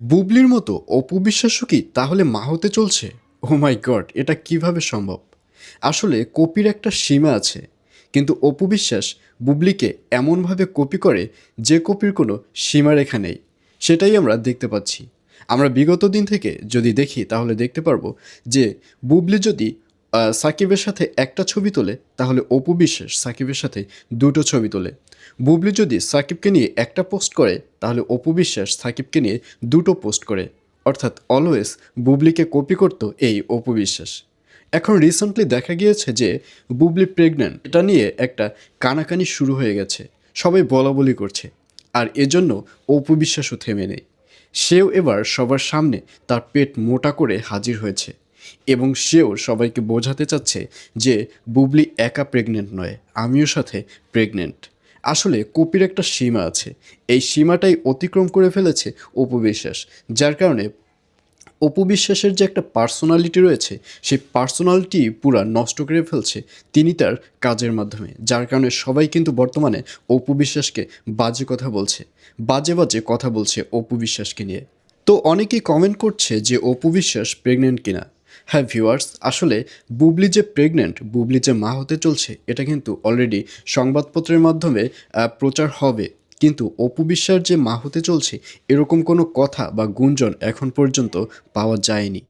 বুবলির মতো অপু বিশ্বাসও কি তাহলে মা হতে চলছে? ও মাই গড এটা কীভাবে সম্ভব? আসলে কপির একটা সীমা আছে, কিন্তু অপু বিশ্বাস বুবলিকে এমনভাবে কপি করে যে কপির কোনো সীমারেখা নেই, সেটাই আমরা দেখতে পাচ্ছি। আমরা বিগত দিন থেকে যদি দেখি, তাহলে দেখতে পারব যে বুবলি যদি সাকিবের সাথে একটা ছবি তোলে, তাহলে অপু বিশ্বাস সাকিবের সাথে দুটো ছবি তোলে। বুবলি যদি সাকিবকে নিয়ে একটা পোস্ট করে, তাহলে অপু বিশ্বাস সাকিবকে নিয়ে দুটো পোস্ট করে। অর্থাৎ অলওয়েজ বুবলিকে কপি করত এই অপু বিশ্বাস। এখন রিসেন্টলি দেখা গিয়েছে যে বুবলি প্রেগন্যান্ট এটা নিয়ে একটা কানাকানি শুরু হয়ে গেছে। সবাই বলা বলি করছে। আর এজন্য অপু বিশ্বাসও থেমে নেই। সেও এবার সবার সামনে তার পেট মোটা করে হাজির হয়েছে। এবং সেও সবাইকে বোঝাতে চাচ্ছে যে বুবলি একা প্রেগনেন্ট নয়, আমিও সাথে প্রেগনেন্ট আসলে কপির একটা সীমা আছে। এই সীমাটাই অতিক্রম করে ফেলেছে অপু বিশ্বাস, যার কারণে অপু বিশ্বাসের যে একটা পার্সোনালিটি রয়েছে, সেই পার্সোনালিটি পুরা নষ্ট করে ফেলছে তিনি তার কাজের মাধ্যমে, যার কারণে সবাই কিন্তু বর্তমানে অপু বিশ্বাসকে বাজে কথা বলছে, বাজে বাজে কথা বলছে অপু বিশ্বাসকে নিয়ে। তো অনেকেই কমেন্ট করছে যে অপু বিশ্বাস প্রেগনেন্ট কিনা। হ্যাঁ ভিউয়ার্স আসলে বুবলি যে প্রেগনেন্ট বুবলি যে মা হতে চলছে, এটা কিন্তু অলরেডি সংবাদপত্রের মাধ্যমে প্রচার হবে। কিন্তু অপু বিশ্বাস যে মা হতে চলছে, এরকম কোনো কথা বা গুঞ্জন এখন পর্যন্ত পাওয়া যায়নি।